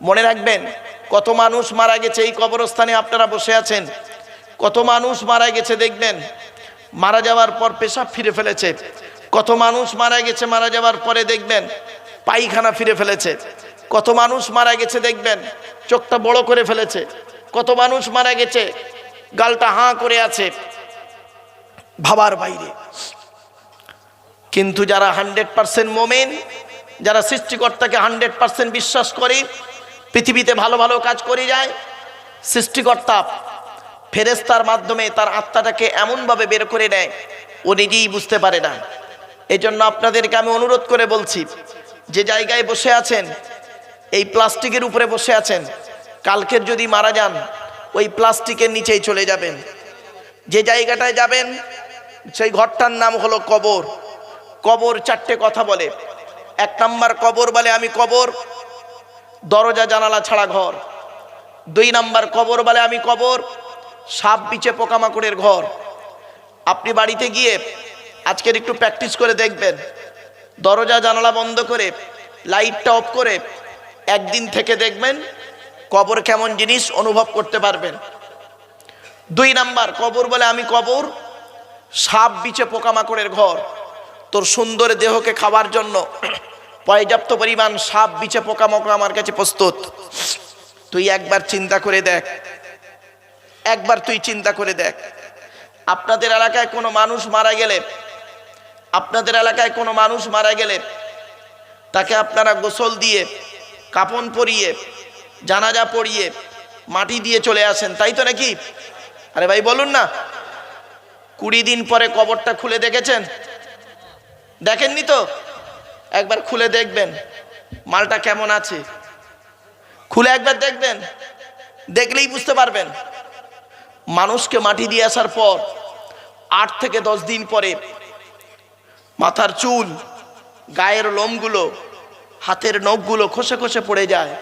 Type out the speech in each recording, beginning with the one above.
মনে রাখবেন, কত মানুষ মারা গেছে এই কবরস্থানে আপনারা বসে আছেন। কত মানুষ মারা গেছে দেখবেন, মারা যাওয়ার পর পেশাব ফিরে ফেলেছে। কত মানুষ মারা গেছে, মারা যাওয়ার পরে দেখবেন, পায়খানা ফিরে ফেলেছে। কত মানুষ মারা গেছে দেখবেন, চোখটা বড় করে ফেলেছে। কত মানুষ মারা গেছে, গালটা হাঁ করে আছে ভাবার বাইরে। কিন্তু যারা হান্ড্রেড পার্সেন্ট মোমেন, যারা সৃষ্টিকর্তাকে হান্ড্রেড পার্সেন্ট বিশ্বাস করে পৃথিবীতে ভালো ভালো কাজ করে যায়, সৃষ্টিকর্তা ফেরেস্তার মাধ্যমে তার আত্মাটাকে এমনভাবে বের করে নেয়, ও নিজেই বুঝতে পারে না। এই জন্য আপনাদেরকে আমি অনুরোধ করে বলছি, যে জায়গায় বসে আছেন, এই প্লাস্টিকের উপরে বসে আছেন, কালকের যদি মারা যান, ওই প্লাস্টিকের নিচেই চলে যাবেন। যে জায়গাটায় যাবেন, সেই ঘরটার নাম হলো কবর। কবর চারটে কথা বলে। এক নাম্বার কবর বলে আমি কবর দরজা জানালা ছাড়া ঘর। দুই নাম্বার কবর বলে আমি কবর, সাপ বিচে পোকামাকড়ের ঘর। আপনি বাড়িতে গিয়ে আজকের একটু প্র্যাকটিস করে দেখবেন। দরজা জানালা বন্ধ করে, লাইটটা অফ করে একদিন থেকে দেখবেন কবর কেমন জিনিস অনুভব করতে পারবেন। দুই নাম্বার কবর বলে আমি কবর, সাপ বিচে পোকামাকড়ের ঘর। তোর সুন্দর দেহকে খাওয়ার জন্য পর্যাপ্ত পরিমাণ সাপ বিচে পোকামাকড় আমার কাছে প্রস্তুত। তুই একবার চিন্তা করে দেখ। একবার তুই চিন্তা করে দেখ। আপনাদের এলাকায় কোনো মানুষ মারা গেলে, আপনাদের এলাকায় কোনো মানুষ মারা গেলে, তাকে আপনারা গোসল দিয়ে, কাপন পরিয়ে, জানাজা পরিয়ে মাটি দিয়ে চলে আসেন। তাই তো নাকি? আরে ভাই, বলুন না। কুড়ি দিন পরে কবরটা খুলে দেখেছেন? দেখেননি তো? একবার খুলে দেখবেন, মালটা কেমন আছে। খুলে একবার দেখবেন, দেখলেই বুঝতে পারবেন। মানুষকে মাটি দিয়ে আসার পর, আট থেকে দশ দিন পরে মাথার চুল, গায়ের লোমগুলো, হাতের নখগুলো খসে খসে পড়ে যায়।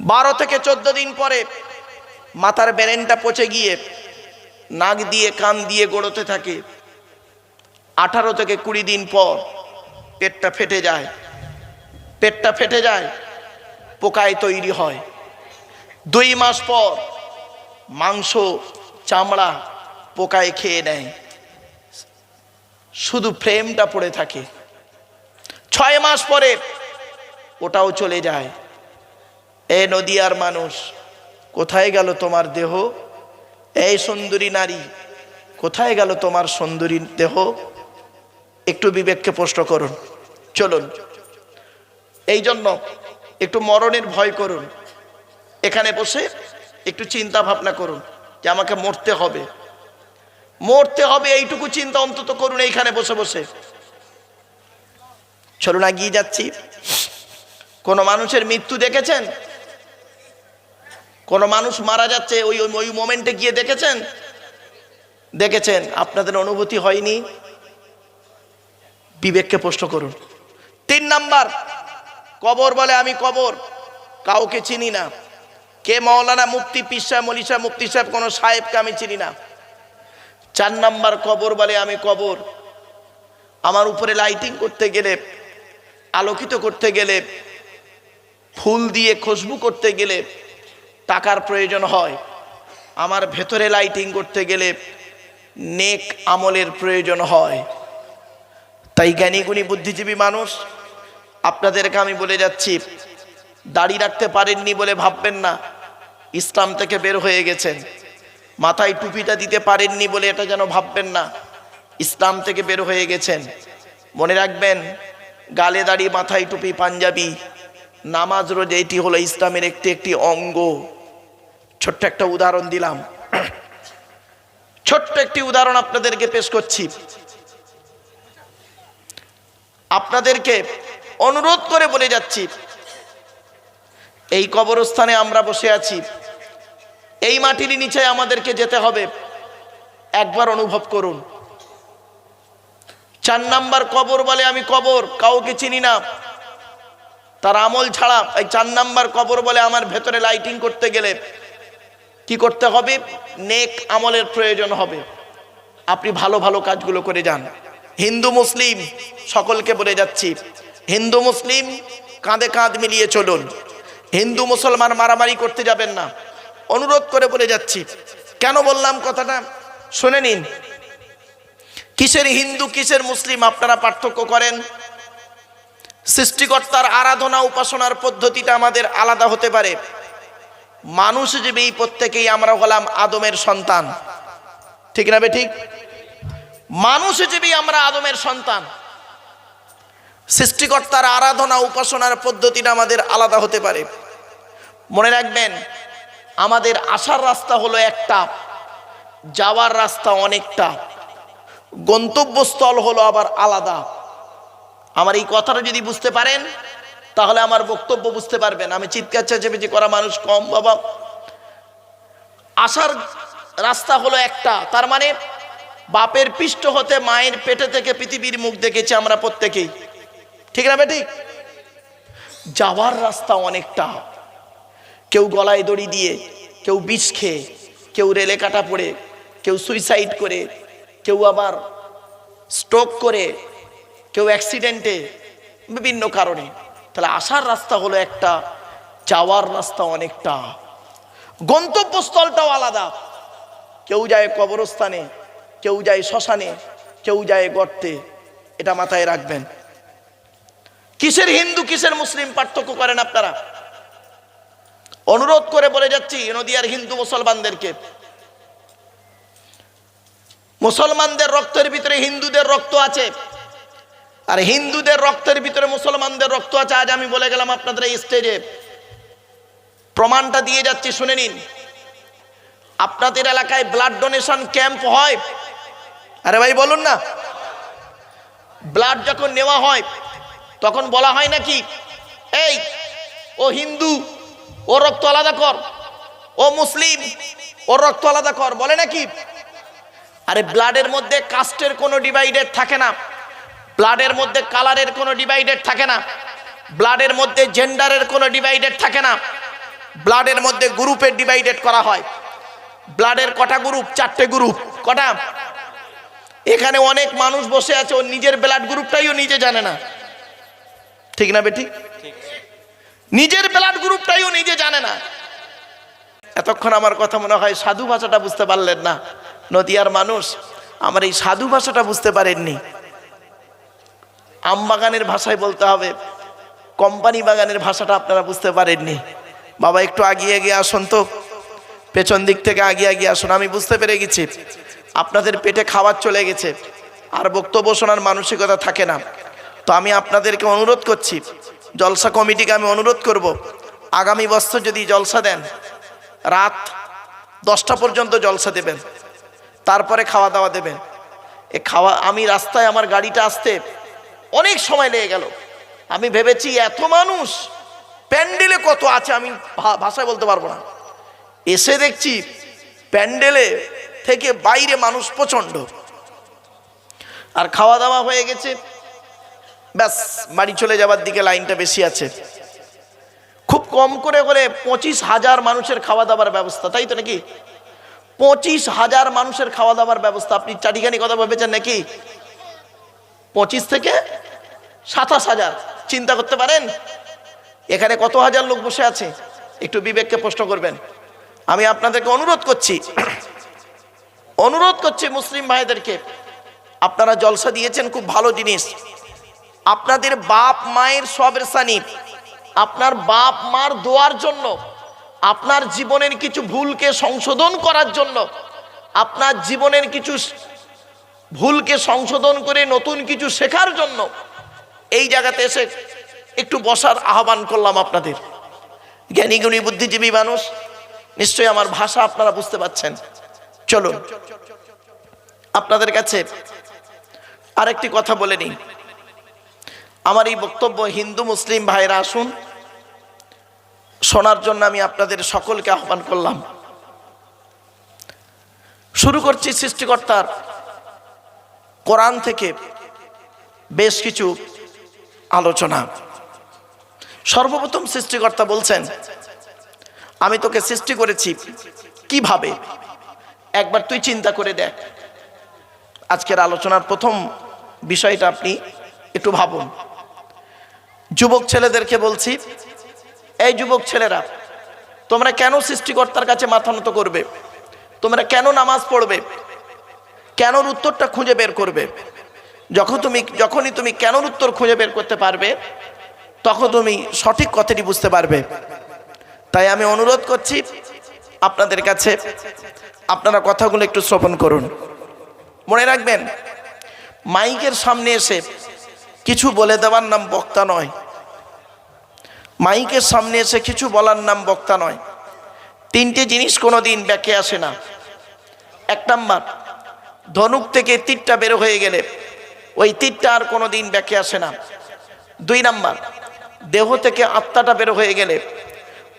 বারো থেকে চোদ্দ দিন পরে মাথার ব্যারেনটা পচে গিয়ে নাক দিয়ে, কান দিয়ে গড়োতে থাকে। আঠারো থেকে কুড়ি দিন পর পেটটা ফেটে যায়। পেটটা ফেটে যায়, পোকায় তৈরি হয়। দুই মাস পর মাংস, চামড়া পোকায় খেয়ে নেয়। শুধু ফ্রেমটা পড়ে থাকে। ছয় মাস পরে ওটাও চলে যায়। এ নদিয়ার মানুষ, কোথায় গেল তোমার দেহ? এই সুন্দরী নারী, কোথায় গেল তোমার সুন্দরী দেহ? একটু বিবেককে প্রশ্ন করুন। চলুন। এই জন্য একটু মরণের ভয় করুন। এখানে বসে একটু চিন্তা ভাবনা করুন যে আমাকে মরতে হবে। মরতে হবে এইটুকু চিন্তা অন্তত করুন এইখানে বসে বসে। চলুন এগিয়ে যাচ্ছি। কোন মানুষের মৃত্যু দেখেছেন? কোন মানুষ মারা যাচ্ছে ওই ওই- মোমেন্টে গিয়ে দেখেছেন? দেখেছেন। আপনাদের অনুভূতি হয়নি? বিবেককে প্রশ্ন করুন। তিন নাম্বার, কবর বলে আমি কবর, কাউকে চিনি না। কে মৌলানা মুফতি পিসা মলিশা মুফতি সাহেব, কোনো সাহেবকে আমি চিনি না। চার নাম্বার, কবর বলে আমি কবর। আমার উপরে লাইটিং করতে গেলে, আলোকিত করতে গেলে, ফুল দিয়ে খুশবু করতে গেলে টাকার প্রয়োজন হয়। আমার ভেতরে লাইটিং করতে গেলে নেক আমলের প্রয়োজন হয়। তাই জ্ঞানীগুণী, বুদ্ধিজীবী মানুষ আপনাদেরকে আমি বলে যাচ্ছি, দাড়ি রাখতে পারেননি বলে ভাববেন না। ইসলাম থেকে বের হয়ে গেছেন। মাথায় টুপিটা দিতে পারেননি বলে এটা যেন ভাববেন না। ইসলাম থেকে বের হয়ে গেছেন। মনে রাখবেন, গালে দাড়ি, মাথায় টুপি, পাঞ্জাবি, নামাজ রোজ এটি হলো ইসলামের একটি একটি অঙ্গ। ছোট্ট একটা উদাহরণ দিলাম। ছোট্ট একটি উদাহরণ আপনাদেরকে পেশ করছি। আপনাদেরকে অনুরোধ করে বলে যাচ্ছি, এই কবরস্থানে আমরা বসে আছি, এই মাটির নিচে আমাদেরকে যেতে হবে, একবার অনুভব করুন। চার নাম্বার কবর বলে আমি কবর, কাউকে চিনি না। তার আমল ছাড়া এই চার নাম্বার কবর বলে আমার ভেতরে লাইটিং করতে গেলে কি করতে হবে? নেক আমলের প্রয়োজন হবে। আপনি ভালো ভালো কাজগুলো করে যান। হিন্দু, মুসলিম সকলকে বলে যাচ্ছি হিন্দু মুসলিম কাঁধে কাঁধ মিলিয়ে চলুন। হিন্দু মুসলমান মারামারি করতে যাবেন না। অনুরোধ করে বলে যাচ্ছি। কেন বললাম কথাটা? শুনে নিন। কিসের হিন্দু, কিসের মুসলিম আপনারা পার্থক্য করেন? সৃষ্টিকর্তার আরাধনা, উপাসনার পদ্ধতিটা আমাদের আলাদা হতে পারে। মানুষ এই প্রত্যেকেই আমরা হলাম আদমের সন্তান। ঠিক না বে ঠিক? মানুষ হিসেবেই আমরা আদমের সন্তান। সৃষ্টিকর্তার আরাধনা উপাসনার পদ্ধতিটা আমাদের আলাদা হতে পারে। মনে রাখবেন, আমাদের আসার রাস্তা হলো একটা, যাওয়ার রাস্তা অনেকটা, গন্তব্যস্থল হলো আবার আলাদা। আমার এই কথাটা যদি বুঝতে পারেন, তাহলে আমার বক্তব্য বুঝতে পারবেন। আমি চিৎকার, চেঁচেমেচি করা মানুষ কম, বাবা। আসার রাস্তা হলো একটা, তার মানে বাপের পৃষ্ঠ হতে মায়ের পেটে থেকে পৃথিবীর মুখ দেখেছি আমরা প্রত্যেকেই। ঠিক না বেঠিক? যাওয়ার রাস্তা অনেকটা। কেউ গলায় দড়ি দিয়ে, কেউ বিষ খেয়ে, কেউ রেলে কাটা পড়ে, কেউ সুইসাইড করে, কেউ আবার স্ট্রোক করে, কেউ অ্যাক্সিডেন্টে বিভিন্ন কারণে। তাহলে আসার রাস্তা হলো একটা, যাওয়ার রাস্তা অনেকটা। গন্তব্যস্থলটাও আলাদা। কেউ যায় কবরস্থানে, কেউ যায় শ্মশানে, কেউ যায় গর্তে। এটা মাথায় রাখবেন। কিসের হিন্দু, কিসের মুসলিম পার্থক্য করেন আপনারা? অনুরোধ করে বলে যাচ্ছি, নদিয়ার হিন্দু মুসলমানদেরকে। মুসলমানদের রক্তের ভিতরে হিন্দুদের রক্ত আছে। আর হিন্দুদের রক্তের ভিতরে মুসলমানদের রক্ত আছে, আজ আমি বলে গেলাম আপনাদের এই স্টেজে প্রমাণটা দিয়ে যাচ্ছি, শুনে নিন। আপনাদের এলাকায় ব্লাড ডোনেশন ক্যাম্প হয়? আরে ভাই, বলুন না। ব্লাড যখন নেওয়া হয় তখন বলা হয় নাকি, এই, ও হিন্দু ও রক্ত আলাদা কর, ও মুসলিম ও রক্ত আলাদা কর। বলে নাকি, আরে ব্লাডের মধ্যে কাস্টের কোনো ডিভাইডেড থাকে না, ব্লাডের মধ্যে কালারের কোনো ডিভাইডেড থাকে না, ব্লাডের মধ্যে জেন্ডারের কোনো ডিভাইডেড থাকে না, ব্লাডের মধ্যে গ্রুপের ডিভাইডেড করা হয়, ব্লাডের কটা গ্রুপ, চারটে গ্রুপ, কটা? এখানে অনেক মানুষ বসে আছে, ও নিজের ব্লাড গ্রুপটাইও নিজে জানে না। ঠিক না বেটি? নিজের ব্লাড গ্রুপটাইও নিজে জানে না। এতক্ষণ আমার কথা মনে হয় সাধু ভাষাটা বুঝতে পারলেন না। নদিয়ার মানুষ, আমার এই সাধু ভাষাটা বুঝতে পারেননি। আম বাগানের ভাষায় বলতে হবে, কোম্পানি বাগানের ভাষাটা আপনারা বুঝতে পারেননি। বাবা, একটু আগিয়ে এগিয়ে আসুন তো। পেছন দিক থেকে আগিয়ে আগিয়ে আসুন, আমি বুঝতে পেরে গেছি। আপনাদের পেটে খাবার চলে গেছে, আর বক্তব্য শোনার মানসিকতা থাকে না। তো আমি আপনাদেরকে অনুরোধ করছি, জলসা কমিটিকে আমি অনুরোধ করব, আগামী বছর যদি জলসা দেন, রাত দশটা পর্যন্ত জলসা দেবেন, তারপরে খাওয়া দাওয়া দেবেন। এ খাওয়া, আমি রাস্তায় আমার গাড়িটা আসতে অনেক সময় লেগে গেল। আমি ভেবেছি এত মানুষ, প্যান্ডেলে কত আছে আমি ভাষায় বলতে পারব না। এসে দেখছি প্যান্ডেলে থেকে বাইরে মানুষ প্রচণ্ড। আর খাওয়া দাওয়া হয়ে গেছে ব্যাস, বাড়ি চলে যাবার দিকে লাইনটা বেশি আছে। খুব কম করে করে পঁচিশ হাজার মানুষের খাওয়া দাওয়ার ব্যবস্থা, তাই তো নাকি? পঁচিশ হাজার মানুষের খাওয়া দাওয়ার ব্যবস্থা, আপনি চারিখানি কথা ভেবেছেন নাকি? পঁচিশ থেকে সাতাশ হাজার, চিন্তা করতে পারেন? এখানে কত হাজার লোক বসে আছে? একটু বিবেককে প্রশ্ন করবেন। আমি আপনাদেরকে অনুরোধ করছি অনুরোধ করছি মুসলিম ভাইদেরকে, আপনারা জলসা দিয়েছেন, খুব ভালো জিনিস। আপনাদের বাপ মায়ের সবের সানি। আপনার বাপ মার দোয়ার জন্য, আপনার জীবনের কিছু ভুলকে সংশোধন করার জন্য, আপনার জীবনের কিছু ভুলকে সংশোধন করে নতুন কিছু শেখার জন্য এই জায়গাতে এসে একটু বসার আহ্বান করলাম আপনাদের। জ্ঞানীগুণী বুদ্ধিজীবী মানুষ, নিশ্চয়ই আমার ভাষা আপনারা বুঝতে পাচ্ছেন। চলুন, আপনাদের কাছে আরেকটি কথা বলে নিই। আমার এই বক্তব্য হিন্দু মুসলিম ভাইরা আসুন। শোনার জন্য আমি আপনাদের সকলকে আহ্বান করলাম। শুরু করছি সৃষ্টিকর্তার কোরআন থেকে বেশ কিছু আলোচনা। সর্বপ্রথম সৃষ্টিকর্তা বলছেন, আমি তোকে সৃষ্টি করেছি কীভাবে? একবার তুই চিন্তা করে দেখ। আজকের আলোচনার প্রথম বিষয়টা আপনি একটু ভাবুন। যুবক ছেলেদেরকে বলছি, এই যুবক ছেলেরা, তোমরা কেন সৃষ্টিকর্তার কাছে মাথা নত করবে? তোমরা কেন নামাজ পড়বে? কেনর উত্তরটা খুঁজে বের করবে? যখন তুমি, যখনই তুমি কেনর উত্তর খুঁজে বের করতে পারবে, তখন তুমি সঠিক কথাটি বুঝতে পারবে। তাই আমি অনুরোধ করছি, আপনাদের কাছে আপনারা কথাগুলো একটু শ্রবণ করুন। মনে রাখবেন, মাইকের সামনে এসে কিছু বলে দেওয়ার নাম বক্তা নয়। মাইকের সামনে এসে কিছু বলার নাম বক্তা নয়। তিনটে জিনিস কোনো দিন ব্যাকে আসে না। এক নাম্বার, ধনুক থেকে তীরটা বের হয়ে গেলে ওই তীরটা আর কোনো দিন ব্যাকে আসে না। দুই নাম্বার, দেহ থেকে আত্মাটা বের হয়ে গেলে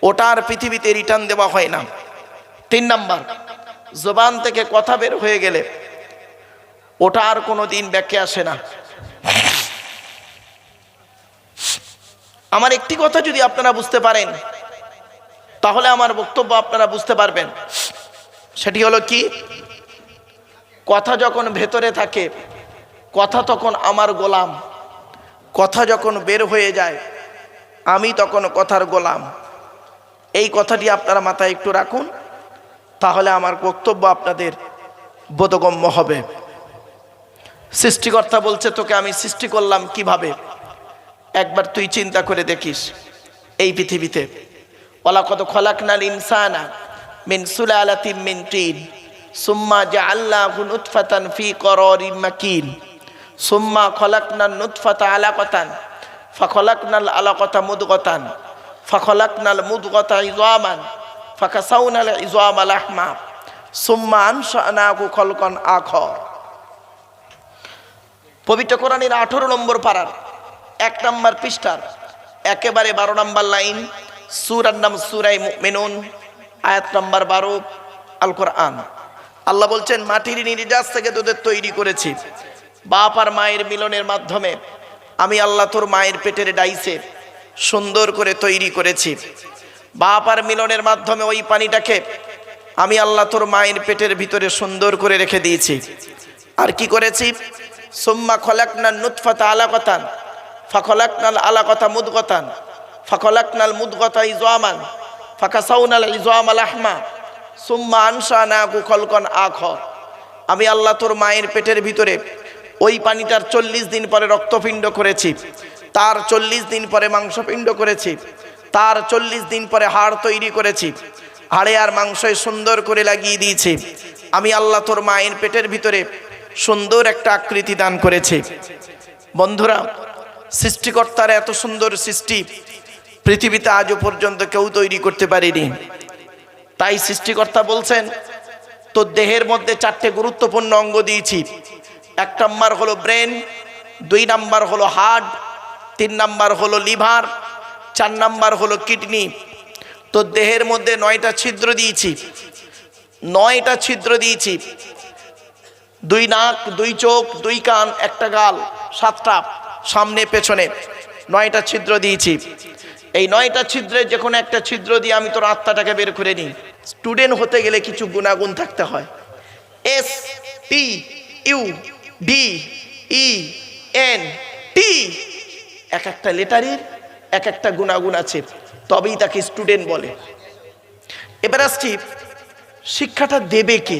ওটা আর পৃথিবীতে রিটার্ন দেওয়া হয় না। তিন নাম্বার, জবান থেকে কথা বের হয়ে গেলে ওটা আর কোনো দিন ব্যাকে আসে না। আমার একটি কথা যদি আপনারা বুঝতে পারেন, তাহলে আমার বক্তব্য আপনারা বুঝতে পারবেন। সেটি হলো কি? কথা যখন ভেতরে থাকে, কথা তখন আমার গোলাম। কথা যখন বের হয়ে যায়, আমি তখন কথার গোলাম। এই কথাটি আপনারা মাথায় একটু রাখুন, তাহলে আমার বক্তব্য আপনাদের বোধগম্য হবে। সৃষ্টিকর্তা বলছে, তোকে আমি সৃষ্টি করলাম কীভাবে? একবার তুই চিন্তা করে দেখিস, এই পৃথিবীতে। ওলা কত খলাকনাল ইনসানা মিন সুলালাতিম মিন টিন, সুম্মা জাআল্লাহু নুতফাতান ফি করারিম মাকিন, সুম্মা খলাকনা নুতফাতা আলাকাতান, ফাখলাকনাল আলাকাতা মুদগাতান, ফাখলাকনাল মুদগাতা ইযামান ফাকাসাউনাল ইযামা লাহমা, সুম্মা আনশানাহু খলকন আখর। পবিত্র কোরআনের আঠেরো নম্বর পাড়ার এক নম্বর পৃষ্ঠার। একেবারে বারো নম্বর লাইন, সুরার নাম সুরাই মেনুন আয়াত নম্বর বারো আল কোরআন আল্লাহ বলছেন, মাটির নির্যাস থেকে তোদের তৈরি করেছি। বাপ আর মায়ের মিলনের মাধ্যমে আমি আল্লাহ তোর মায়ের পেটের ডাইসে সুন্দর করে তৈরি করেছি। বাপ আর মিলনের মাধ্যমে ওই পানিটাকে আমি আল্লাহ তোর মায়ের পেটের ভিতরে সুন্দর করে রেখে দিয়েছি। আর কি করেছি? সোম্মা খলাকনাল নুৎফাতা আলাকতান। ফাখলাকনাল আলা কথা মুদগতান, ফাখলাকনাল মুদগতা ইজওয়ামান, ফাকাসাউনাল ইজওয়াম আলাহমা সুম্মা আনশানাকু খলকন আখর। আমি আল্লাহ তোর মায়ের পেটের ভিতরে ওই পানিটার চল্লিশ দিন পরে রক্তপিণ্ড করেছি, তার চল্লিশ দিন পরে মাংসপিণ্ড করেছি, তার চল্লিশ দিন পরে হাড় তৈরি করেছি, হাড়ে আর মাংসয় সুন্দর করে লাগিয়ে দিয়েছি। আমি আল্লাহ তোর মায়ের পেটের ভিতরে সুন্দর একটা আকৃতি দান করেছে। বন্ধুরা সৃষ্টিকর্তার এত সুন্দর সৃষ্টি পৃথিবীতে আজও পর্যন্ত কেউ তৈরি করতে পারেনি। তাই সৃষ্টিকর্তা বলছেন তোর দেহের মধ্যে চারটে গুরুত্বপূর্ণ অঙ্গ দিয়েছি। এক নাম্বার হলো ব্রেন, দুই নাম্বার হলো হার্ট, তিন নাম্বার হলো লিভার, চার নাম্বার হলো কিডনি। তোর দেহের মধ্যে নয়টা ছিদ্র দিয়েছি। নয়টা ছিদ্র দিয়েছি। দুই নাক, দুই চোখ, দুই কান, একটা গাল, সাতটা। সামনে, পেছনে। নয়টা ছিদ্র দিয়েছি। এই নয়টা ছিদ্রের যে কোনো একটা ছিদ্র দিয়ে আমি তোর আত্মাটাকে বের করে নিই স্টুডেন্ট হতে গেলে কিছু গুণাগুণ থাকতে হয়। S T U D E N T এক একটা লেটারের এক একটা গুণাগুণ আছে, তবেই তাকে স্টুডেন্ট বলে। এবার আসছি, শিক্ষাটা দেবে কে?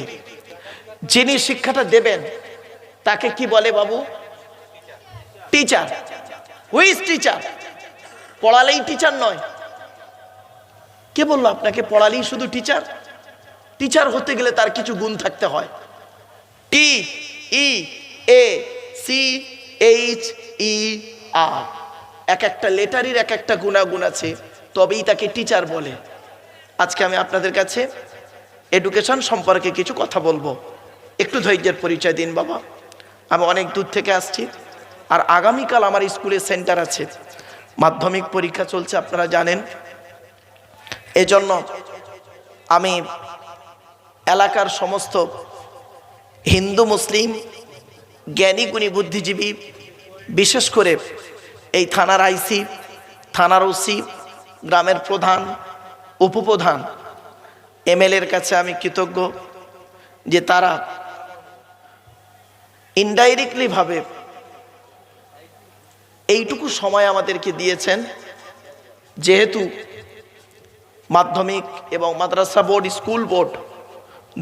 যিনি শিক্ষাটা দেবেন, তাকে কি বলে বাবু? টিচার হুইজ টিচার পড়ালেই টিচার নয়। কে বলল আপনাকে পড়ালেই শুধু টিচার টিচার হতে গেলে তার কিছু গুণ থাকতে হয়। টি ই এ সি এইচ ই আর এক একটা লেটারের এক একটা গুণাগুণ আছে, তবেই তাকে টিচার বলে। আজকে আমি আপনাদের কাছে এডুকেশন সম্পর্কে কিছু কথা বলব। একটু ধৈর্যের পরিচয় দিন বাবা। আমি অনেক দূর থেকে আসছি। আর আগামীকাল আমার স্কুলে সেন্টার আছে। মাধ্যমিক পরীক্ষা চলছে, আপনারা জানেন। এজন্য আমি এলাকার সমস্ত হিন্দু, মুসলিম, জ্ঞানী, গুণী, বুদ্ধিজীবী, বিশেষ করে এই থানার আইসি, থানার ওসি, গ্রামের প্রধান, উপপ্রধান, এমএলএর কাছে আমি কৃতজ্ঞ যে তারা ইনডাইরেক্টলি ভাবে এইটুকু সময় আমাদেরকে দিয়েছেন। যেহেতু মাধ্যমিক এবং মাদ্রাসা বোর্ড, স্কুল বোর্ড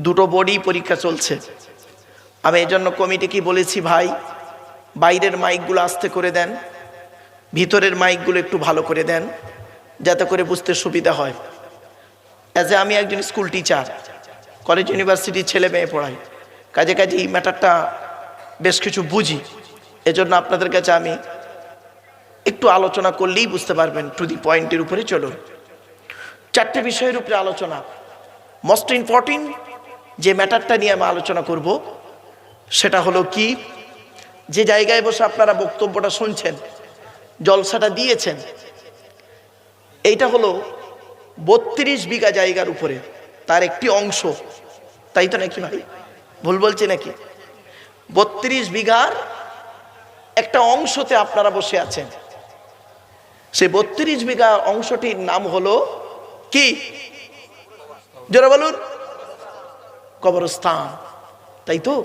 দুটো বোর্ডই পরীক্ষা চলছে। আমি এই জন্য কমিটিকে বলেছি, ভাই, বাইরের মাইকগুলো আস্তে করে দেন, ভিতরের মাইকগুলো একটু ভালো করে দেন, যাতে করে বুঝতে সুবিধা হয়। অ্যাজ এ আমি একজন স্কুল টিচার, কলেজ ইউনিভার্সিটির ছেলে মেয়ে পড়াই। কাজে কাজে এই ম্যাটারটা বেশ কিছু বুঝি। এজন্য আপনাদের কাছে আমি একটু আলোচনা করলেই বুঝতে পারবেন টু দি পয়েন্টের উপরে চলুন। চারটে বিষয়ের উপরে আলোচনা। মোস্ট ইম্পর্টেন্ট যে ম্যাটারটা নিয়ে আমি আলোচনা করব, সেটা হলো কি? যে জায়গায় বসে আপনারা বক্তব্যটা শুনছেন, জলসাটা দিয়েছেন, এইটা হলো বত্রিশ বিঘা জায়গার উপরে, তার একটি অংশ। তাই তো নাকি ভাই? ভুল বলছি নাকি? বত্রিশ বিঘার একটা অংশতে আপনারা বসে আছেন। সেই বত্রিশ বিঘা অংশটির নাম হলো কি? জোরে বলুন। কবরস্থান। তাই তো?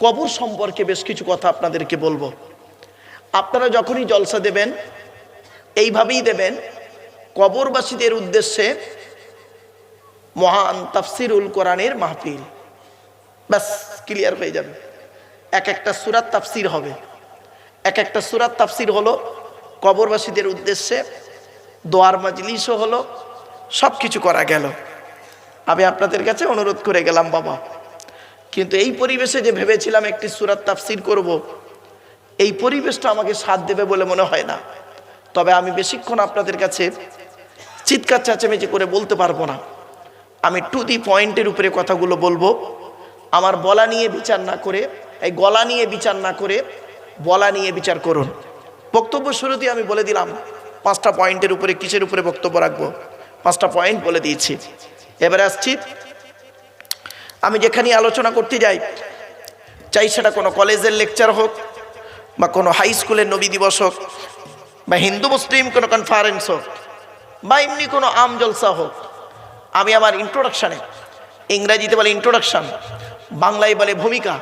কবর সম্পর্কে বেশ কিছু কথা আপনাদেরকে বলব। আপনারা যখনই জলসা দেবেন, এইভাবেই দেবেন, কবরবাসীদের উদ্দেশ্যে মহান তাফসিরুল কোরআনের মাহফিল। ব্যাস, ক্লিয়ার হয়ে যাবে। এক একটা সুরাত তাফসির হবে। এক একটা সুরাত তাফসির হলো কবরবাসীদের উদ্দেশ্যে দোয়ার মাজলিসও হলো সব কিছু করা গেল। আমি আপনাদের কাছে অনুরোধ করে গেলাম, বাবা। কিন্তু এই পরিবেশে যে ভেবেছিলাম একটি সুরাত তাফসির করব। এই পরিবেশটা আমাকে সাথ দেবে বলে মনে হয় না। তবে আমি বেশিক্ষণ আপনাদের কাছে চিৎকার চেঁচামেচি করে বলতে পারব না। আমি টু দি পয়েন্টের উপরে কথাগুলো বলব। আমার বলা নিয়ে বিচার না করে, এই গলা নিয়ে বিচার না করে, বলা নিয়ে বিচার করুন। বক্তব্য শুরুতেই আমি বলে দিলাম, পাঁচটা পয়েন্টের উপরে কিসের উপরে বক্তব্য রাখব? পাঁচটা পয়েন্ট বলে দিয়েছি। এবারে আসছি, আমি যেখানে আলোচনা করতে যাই, চাই সেটা কোনো কলেজের লেকচার হোক, বা কোনো হাই স্কুলের নবী দিবস হোক, বা হিন্দু মুসলিম কোনো কনফারেন্স হোক, বা এমনি কোনো আম জলসা হোক, আমি আমার ইন্ট্রোডাকশানে ইংরাজিতে বলে ইন্ট্রোডাকশান বাংলায় বলে ভূমিকা,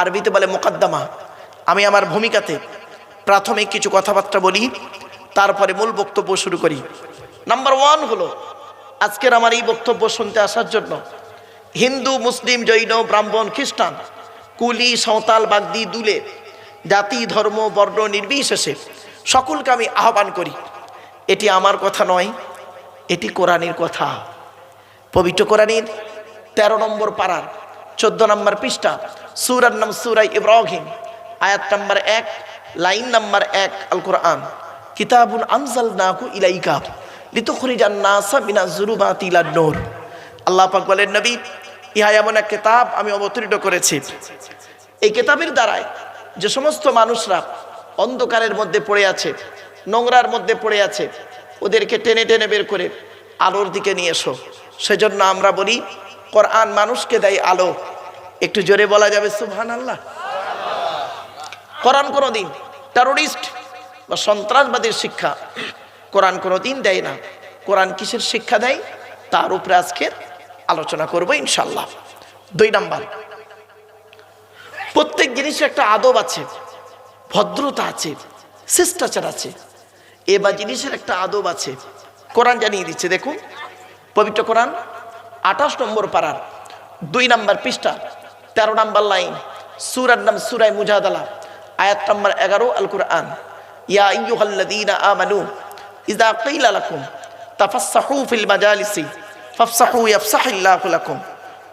আরবিতে বলে মোকদ্দমা, আমি আমার ভূমিকাতে প্রাথমিক কিছু কথাবার্তা বলি, তারপরে মূল বক্তব্য শুরু করি। নাম্বার ওয়ান হলো, আজকের আমার এই বক্তব্য শুনতে আসার জন্য হিন্দু, মুসলিম, জৈন, ব্রাহ্মণ, খ্রিস্টান, কুলি, সাঁওতাল, বাগদি, দুলে, জাতি, ধর্ম, বর্ণ নির্বিশেষে সকলকে আমি আহ্বান করি, এটি আমার কথা নয়, এটি কোরআনের কথা। পবিত্র কোরআনের তেরো নম্বর পাড়ার চোদ্দ নম্বর পৃষ্ঠা, সুরার নাম সুরাই ইব্রাহিম, আয়াত নম্বর এক লাইন নাম্বার এক আল কোরআন কিতাবুল আনজাল নাকু ইলাইকা লিতুখরিজান নাসা মিনা জুরুবাতি ইলা নূর আল্লাহ পাক বলেন, নবী, ইহা এমন এক কিতাব আমি অবতীর্ণ করেছি। এই কিতাবের দ্বারায় যে সমস্ত মানুষরা অন্ধকারের মধ্যে পড়ে আছে, নোংরার মধ্যে পড়ে আছে, ওদেরকে টেনে টেনে বের করে আলোর দিকে নিয়ে এসো। সেজন্য আমরা বলি, কোরআন মানুষকে দেয় আলো। একটু জোরে বলা যাবে সুবহান আল্লাহ কোরআন কোনো দিন টেরোরিস্ট বা সন্ত্রাসবাদের শিক্ষা কোরআন কোনো দিন দেয় না। কোরআন কিসের শিক্ষা দেয়? তার উপরে আজকের আলোচনা করব ইনশাল্লাহ দুই নাম্বার, প্রত্যেক জিনিসের একটা আদব আছে, ভদ্রতা আছে, শিষ্টাচার আছে। এ বা জিনিসের একটা আদব আছে। কোরআন জানিয়ে দিচ্ছে, দেখুন, পবিত্র কোরআন, আঠাশ নম্বর পাড়ার দুই নাম্বার পৃষ্ঠা, তেরো নাম্বার লাইন, সুরার নাম সুরায় মুজাদালা। আয়াত নম্বর এগারো আল কুরআন ইয়া আইয়ুহাল্লাযীনা আমানু, ইযা কিলা লাকুম, তাফাসসাহু ফিল মাজালিসি, ফাফসাহু ইয়াফসাহিল্লাহু লাকুম,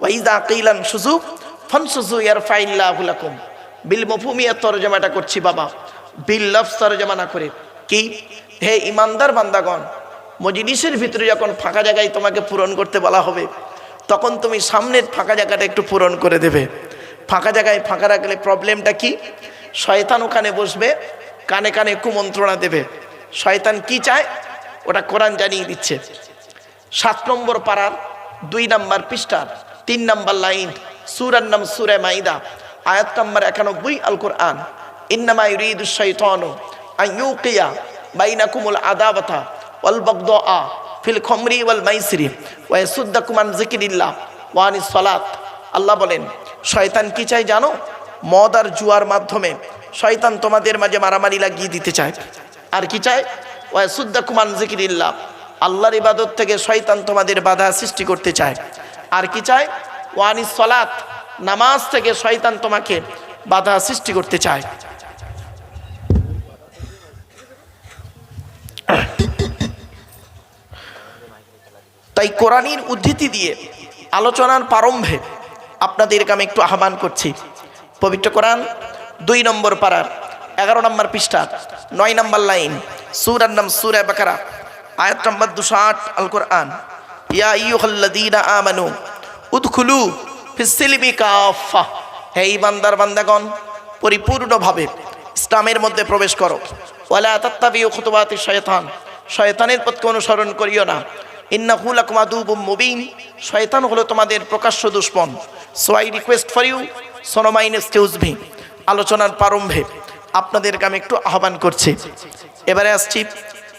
ওয়া ইযা কিলা শুযু ফানশুযু ইয়ারফাইল্লাহু লাকুম। বিল মফহুমিয়া তরজমাটা করছি বাবা। বিল লফজ তরজমা না করে। কি? হে ইমানদার বান্দাগণ, মজলিসের ভিতরে যখন ফাঁকা জায়গায় তোমাকে পূরণ করতে বলা হবে, তখন তুমি সামনের ফাঁকা জায়গাটা একটু পূরণ করে দেবে। ফাঁকা জায়গায় ফাঁকা রাখলে প্রবলেমটা কি? শয়তান ওখানে বসবে, কানে কানে কুমন্ত্রণা দেবে। শয়তান কি চায়? ওটা কোরআন জানিয়ে দিচ্ছে। সাত নম্বর পাড়ার দুই নাম্বার পৃষ্ঠার তিন নাম্বার লাইন, সুরার নাম সুরে মাইদা, আয়াত নাম্বার একানব্বই আল কোরআন ওয়াল ফিল খমরি ওয়াল আল্লাহ বলেন, শয়তান কি চাই জানো? মদ আর জুয়ার মাধ্যমে শয়তান তোমাদের মাঝে মারামারি লাগিয়ে দিতে চায়। আর কি চায়? ওয়া সুদ্দাকুমান জিকিরিল্লাহ আল্লাহর ইবাদত থেকে শয়তান তোমাদের বাধা সৃষ্টি করতে চায়। আর কি চায়? ওয়ানিস সলাত নামাজ থেকে শয়তান তোমাকে বাধা সৃষ্টি করতে চায়। তাই কোরআনের উদ্ধৃতি দিয়ে আলোচনার প্রারম্ভে আপনাদেরকে আমি একটু আহ্বান করছি। পবিত্র কোরআন, দুই নম্বর পাড়ার এগারো নম্বর পৃষ্ঠা, নয় নম্বর লাইন, সুরার নাম সুরা বাকারা, আয়াত নম্বর দুশো আট আল কোরআন ইয়া ইয়ুহাল্লাযীনা আমানু, উদখুলু ফিসসিলমি কাফা হে ইমানদার বান্দাগণ, পরিপূর্ণভাবে ইসলামের মধ্যে প্রবেশ করো। ওয়ালা তাত্তাবিউ খুতুবাতি শয়তান। শয়তানের পথকে অনুসরণ করিও না। ইন্নাহু লাকুম আদুবুম মুবিন। শয়তান হলো তোমাদের প্রকাশ্য দুশ্মন। So I request for you সোনোমাইন excuse me আলোচনার প্রারম্ভে আপনাদেরকে আমি একটু আহ্বান করছি। এবারে আসছি